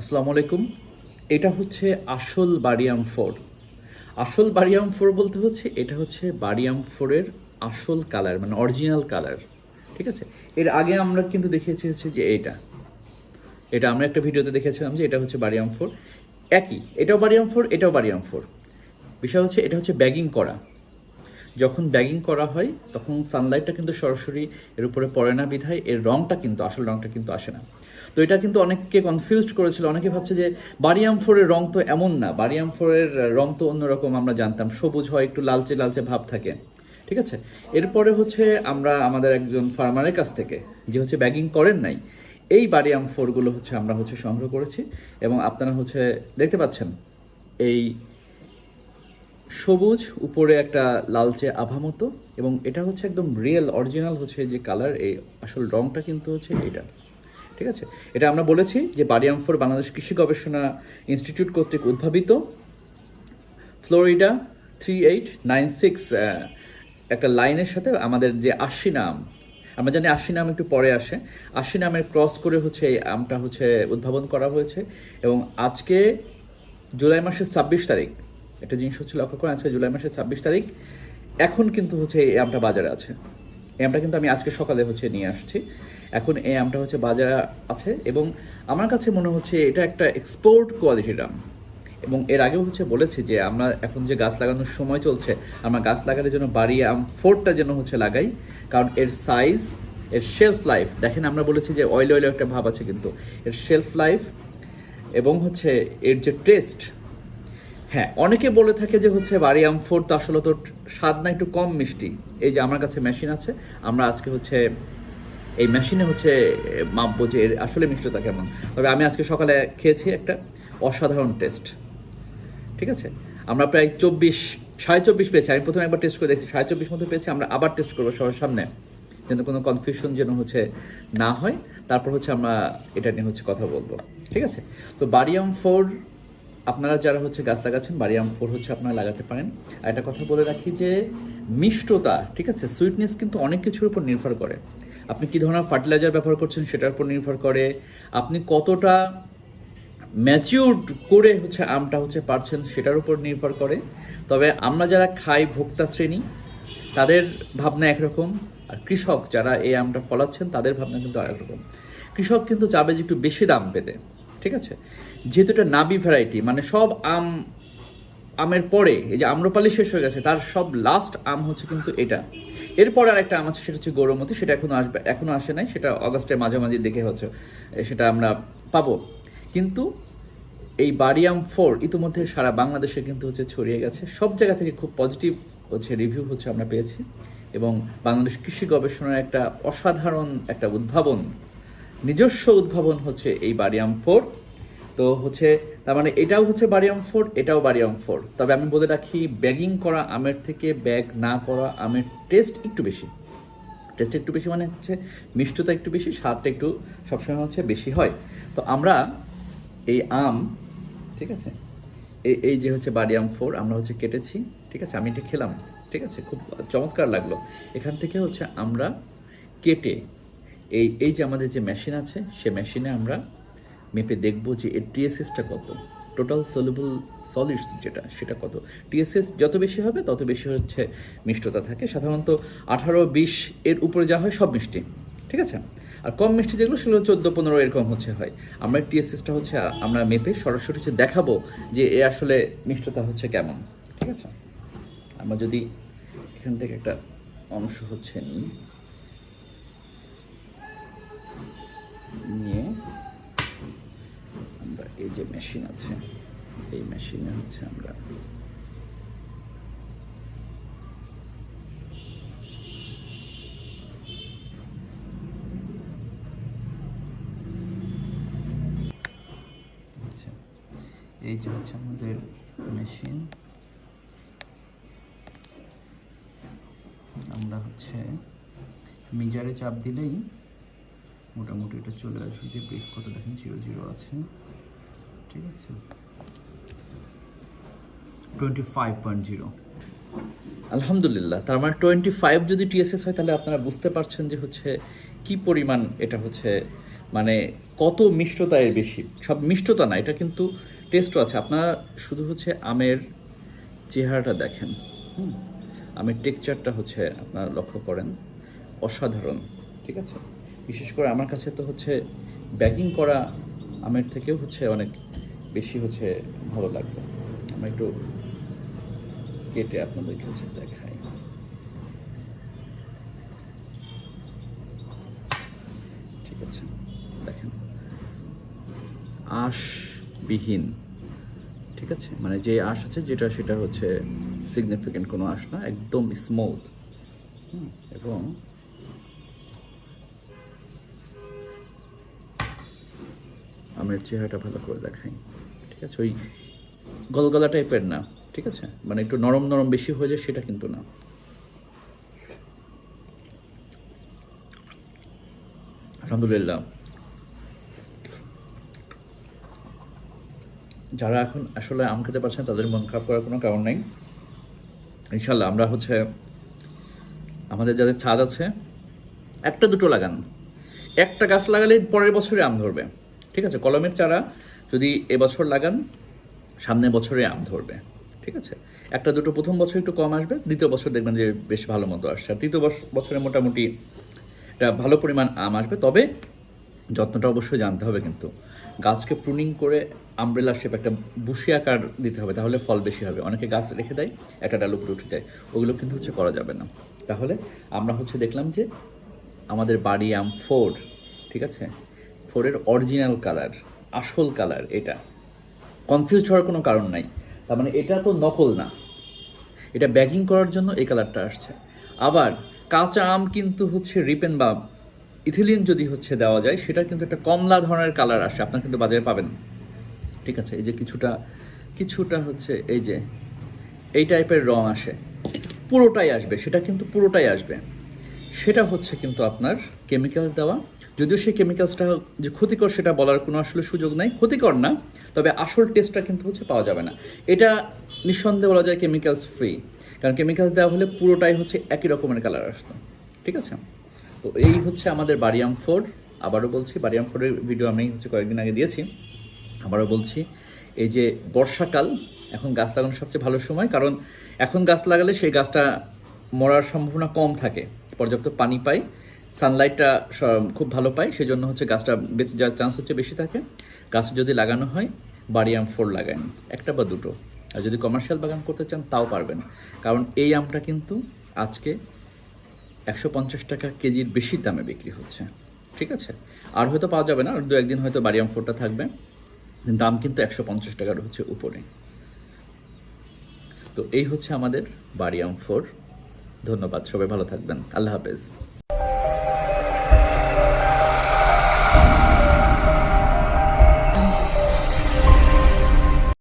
আসসালামু আলাইকুম এটা হচ্ছে আসল বারিয়াম ফোর। আসল বারিয়াম ফোর বলতে হচ্ছে, এটা হচ্ছে বারিয়াম ফোরের আসল কালার মানে অরিজিনাল কালার। ঠিক আছে? এর আগে আমরা কিন্তু দেখিয়েছি হচ্ছে যে এটা এটা আমরা একটা ভিডিওতে দেখেছিলাম যে এটা হচ্ছে বারিয়াম ফোর। একই, এটাও বারিয়াম ফোর, এটাও বারিয়াম ফোর। বিষয় হচ্ছে, এটা হচ্ছে ব্যাগিং করা। যখন ব্যাগিং করা হয়, তখন সানলাইটটা কিন্তু সরাসরি এর উপরে পড়ে না বিধায়, এর রংটা কিন্তু, আসল রংটা কিন্তু আসে না। তো এটা কিন্তু অনেককে কনফিউজড করেছিল। অনেকে ভাবছে যে বারিয়াম ফোরের রং তো এমন না। বারিয়াম ফোরের রং তো অন্যরকম আমরা জানতাম। সবুজ হয়, একটু লালচে লালচে ভাব থাকে। ঠিক আছে? এরপরে হচ্ছে আমরা আমাদের একজন ফার্মারের কাছ থেকে, যে হচ্ছে ব্যাগিং করেন নাই, এই বারিয়াম ফোরগুলো হচ্ছে আমরা হচ্ছে সংগ্রহ করেছি এবং আপনারা হচ্ছে দেখতে পাচ্ছেন, এই সবুজ, উপরে একটা লালচে আভা মতো এবং এটা হচ্ছে একদম রিয়েল অরিজিনাল হচ্ছে যে কালার এই আসল রংটা কিন্তু হচ্ছে এটা ঠিক আছে? এটা আমরা বলেছি যে বারিয়াম ফোর বাংলাদেশ কৃষি গবেষণা ইনস্টিটিউট কর্তৃক উদ্ভাবিত। Florida three eight nine six একটা লাইনের সাথে আমাদের যে আশি নাম, আমরা জানি আশি নাম একটু পরে আসে। আশি নামের ক্রস করে হচ্ছে এই আমটা হচ্ছে উদ্ভাবন করা হয়েছে এবং আজকে জুলাই মাসের ছাব্বিশ তারিখ, একটা জিনিস হচ্ছে লক্ষ্য করে আজকে জুলাই মাসের ছাব্বিশ তারিখ, এখন কিন্তু হচ্ছে এই আমটা বাজারে আছে। এই আমটা কিন্তু আমি আজকে সকালে হচ্ছে নিয়ে আসছি। এখন এই আমটা হচ্ছে বাজারে আছে এবং আমার কাছে মনে হচ্ছে এটা একটা এক্সপোর্ট কোয়ালিটির আম এবং এর আগেও হচ্ছে বলেছি যে আমরা এখন যে গাছ লাগানোর সময় চলছে, আমরা গাছ লাগানোর জন্য বাড়ি আম ফোরটা যেন হচ্ছে লাগাই, কারণ এর সাইজ এর শেলফ লাইফ দেখেন আমরা বলেছি যে অয়েল অয়েল একটা ভাব আছে কিন্তু, এর শেলফ লাইফ এবং হচ্ছে এর যে টেস্ট হ্যাঁ অনেকে বলে থাকে যে হচ্ছে বাড়ি আম ফোর তো আসলে তো স্বাদ না, একটু কম মিষ্টি। এই যে আমার কাছে মেশিন আছে, আমরা আজকে হচ্ছে এই মেশিনে হচ্ছে মাপবো যে এর আসলে মিষ্টতা কেমন। তবে আমি আজকে সকালে খেয়েছি একটা অসাধারণ টেস্ট ঠিক আছে? আমরা প্রায় চব্বিশ, সাড়ে চব্বিশ পেয়েছি। আমি প্রথমে একবার টেস্ট করে দেখছি, সাড়ে চব্বিশ মতো পেয়েছি, আমরা আবার টেস্ট করব সবার সামনে। যেন কোনো কনফিউশন যেন হচ্ছে না হয়। তারপর হচ্ছে আমরা এটা নিয়ে হচ্ছে কথা বলব। ঠিক আছে? তো বারিয়াম ফোর, আপনারা যারা হচ্ছে গাছ লাগাচ্ছেন, বারিয়াম ফোর হচ্ছে আপনারা লাগাতে পারেন। আর একটা কথা বলে রাখি যে, মিষ্টতা, ঠিক আছে? সুইটনেস কিন্তু অনেক কিছুর উপর নির্ভর করে। আপনি কী ধরনের ফার্টিলাইজার ব্যবহার করছেন সেটার উপর নির্ভর করে। আপনি কতটা ম্যাচিউরড করে হচ্ছে আমটা হচ্ছে পারছেন সেটার উপর নির্ভর করে। তবে আমরা যারা খাই, ভোক্তা শ্রেণি, তাদের ভাবনা একরকম। আর কৃষক যারা এই আমটা ফলাচ্ছেন, তাদের ভাবনা কিন্তু আরেক রকম কৃষক কিন্তু চাবে যে একটু বেশি দাম পেতে, ঠিক আছে? যেহেতু এটা নাবি ভ্যারাইটি মানে সব আম আমের পরে, এই যে আম্রপালি শেষ হয়ে গেছে, তার সব লাস্ট আম হচ্ছে কিন্তু এটা। এরপর আর একটা আম আছে, সেটা হচ্ছে গৌরমতি, সেটা এখনও আসবে, এখনও আসে নাই, সেটা অগাস্টের মাঝামাঝি দেখে হচ্ছে সেটা আমরা পাবো। কিন্তু এই বারিয়াম ফোর ইতিমধ্যে সারা বাংলাদেশে কিন্তু হচ্ছে ছড়িয়ে গেছে। সব জায়গা থেকে খুব পজিটিভ হচ্ছে রিভিউ হচ্ছে আমরা পেয়েছি। এবং বাংলাদেশ কৃষি গবেষণার একটা অসাধারণ একটা উদ্ভাবন, নিজস্ব উদ্ভাবন হচ্ছে এই বারিয়াম ফোর। তো হচ্ছে, তার মানে এটাও হচ্ছে বারিয়াম ফোর এটাও বারিয়াম ফোর তবে আমি বলে রাখি ব্যাগিং করা আমের থেকে ব্যাগ না করা আমের টেস্ট একটু বেশি। টেস্ট একটু বেশি মানে হচ্ছে মিষ্টতা একটু বেশি, স্বাদটা একটু সবসময় হচ্ছে বেশি হয়। তো আমরা এই আম, ঠিক আছে? এই এই যে হচ্ছে বাড়ি আম ফোর আমরা হচ্ছে কেটেছি, ঠিক আছে? আমি এটা খেলাম, ঠিক আছে? খুব চমৎকার লাগল। এখান থেকে হচ্ছে আমরা কেটে, এই এই যে আমাদের যে মেশিন আছে, সে মেশিনে আমরা মেপে দেখব যে এর টিএসএসটা কত। টোটাল সলিবল সলিডস যেটা, সেটা কত। টিএসএস যত বেশি হবে, তত বেশি হচ্ছে মিষ্টতা থাকে। সাধারণত আঠারো, বিশ এর উপরে যা হয় সব মিষ্টি, ঠিক আছে? আর কম মিষ্টি যেগুলো, সেগুলো চোদ্দ, পনেরো এরকম হচ্ছে হয়। আমরা টিএসএসটা হচ্ছে, আমরা মেপে সরাসরি হচ্ছে দেখাবো যে এ আসলে মিষ্টতা হচ্ছে কেমন, ঠিক আছে? আমরা যদি এখান থেকে একটা অংশ হচ্ছে নিই নিয়ে এই যে মেশিন আছে, এই মেশিনে হচ্ছে আমরা এই যে হচ্ছে আমাদের মেশিন আমরা হচ্ছে মিজারে চাপ দিলেই মোটামুটি এটা চলে আসবে, যে বেস কত দেখেন জিরো জিরো আছে। ঠিক আছে। টোয়েন্টি ফাইভ পয়েন্ট জিরো আলহামদুলিল্লাহ, তার মানে টোয়েন্টি ফাইভ যদি টিএসএস হয়, তাহলে আপনারা বুঝতে পারছেন যে হচ্ছে কি পরিমাণ এটা হচ্ছে মানে কত মিষ্টতা এর বেশি। সব মিষ্টতা না, এটা কিন্তু টেস্টও আছে। আপনারা শুধু হচ্ছে আমের চেহারাটা দেখেন। হুম, আমের টেক্সচারটা হচ্ছে আপনারা লক্ষ্য করেন, অসাধারণ, ঠিক আছে? বিশেষ করে আমার কাছে তো হচ্ছে ব্যাকিং করা আমের থেকেও হচ্ছে অনেক বেশি হচ্ছে ভালো লাগবে। আমরা একটু কেটে আপনাদেরকে হচ্ছে দেখাই। ঠিক আছে, দেখেন। আঁশবিহীন, ঠিক আছে? মানে যে আঁশ আছে যেটা, সেটা হচ্ছে সিগনিফিকেন্ট কোনো আঁশ না, একদম স্মুথ এবং আমের চেহারাটা ভালো করে দেখাই। ঠিক আছে? ওই গলগলা টাইপের না, ঠিক আছে? মানে একটু নরম নরম বেশি হয়ে যায় সেটা কিন্তু না। আলহামদুলিল্লাহ। যারা এখন আসলে আম খেতে পারছেন, তাদের মন খারাপ করার কোনো কারণ নেই। ইনশাল্লাহ আমরা হচ্ছে, আমাদের যাদের ছাদ আছে, একটা দুটো লাগান। একটা গাছ লাগালে পরের বছরে আম ধরবে। ঠিক আছে? কলমের চারা যদি এবছর লাগান সামনের বছরে আম ধরবে। ঠিক আছে? একটা, দুটো, প্রথম বছর একটু কম আসবে, দ্বিতীয় বছর দেখবেন যে বেশ ভালো মতো আসছে। আর তৃতীয় বছরে মোটামুটি একটা ভালো পরিমাণ আম আসবে। তবে যত্নটা অবশ্যই জানতে হবে কিন্তু। গাছকে প্রুনিং করে আমব্রেলা শেপ একটা বুশি আকার দিতে হবে, তাহলে ফল বেশি হবে। অনেকে গাছ রেখে দেয়, একটা ডাল উপরে উঠে যায়। ওগুলো কিন্তু হচ্ছে করা যাবে না। তাহলে আমরা হচ্ছে দেখলাম যে আমাদের বাড়ি আম ফোর ঠিক আছে? ফোরের অরিজিনাল কালার, আসল কালার এটা। কনফিউজ হওয়ার কোনো কারণ নাই। তার মানে এটা তো নকল না। এটা ব্যাগিং করার জন্য এই কালারটা আসছে। আবার কাঁচা আম কিন্তু হচ্ছে রিপেন বা ইথিলিন যদি হচ্ছে দেওয়া যায় সেটা কিন্তু একটা কমলা ধরনের কালার আসে। আপনার কিন্তু বাজারে পাবেন। ঠিক আছে, এই যে কিছুটা কিছুটা হচ্ছে এই যে, এই টাইপের রং আসে। পুরোটাই আসবে, সেটা কিন্তু পুরোটাই আসবে। সেটা হচ্ছে কিন্তু আপনার কেমিক্যালস দেওয়া। যদিও সেই কেমিক্যালসটা যে ক্ষতিকর সেটা বলার কোনো আসলে সুযোগ নাই। ক্ষতিকর না, তবে আসল টেস্টটা কিন্তু হচ্ছে পাওয়া যাবে না। এটা নিঃসন্দেহে বলা যায় কেমিক্যালস ফ্রি কারণ কেমিক্যালস দেওয়া হলে পুরোটাই হচ্ছে একই রকমের কালার আসতো। ঠিক আছে? তো এই হচ্ছে আমাদের বারিয়াম ফোর আবারও বলছি, বারিয়াম ফোরের ভিডিও আমি হচ্ছে কয়েকদিন আগে দিয়েছি। আবারও বলছি, এই যে বর্ষাকাল, এখন গাছ লাগানোর সবচেয়ে ভালো সময়। কারণ এখন গাছ লাগালে সেই গাছটা মরার সম্ভাবনা কম থাকে। পর্যাপ্ত পানি পায় সানলাইটটা খুব ভালো পায় সেই জন্য হচ্ছে গাছটা বেঁচে যাওয়ার চান্স হচ্ছে বেশি থাকে। গাছ যদি লাগানো হয়, বাড়ি আম ফোর লাগান একটা বা দুটো। আর যদি কমার্শিয়াল বাগান করতে চান, তাও পারবেন। কারণ এই আমটা কিন্তু আজকে একশো পঞ্চাশ টাকা কেজির বেশি দামে বিক্রি হচ্ছে। ঠিক আছে? আর হয়তো পাওয়া যাবে না, আর দু একদিন হয়তো বাড়ি আম ফোরটা থাকবে। দাম কিন্তু একশো পঞ্চাশ টাকার হচ্ছে উপরে। তো এই হচ্ছে আমাদের বাড়ি আম ফোর ধন্যবাদ, সবাই ভালো থাকবেন। আল্লাহ হাফেজ।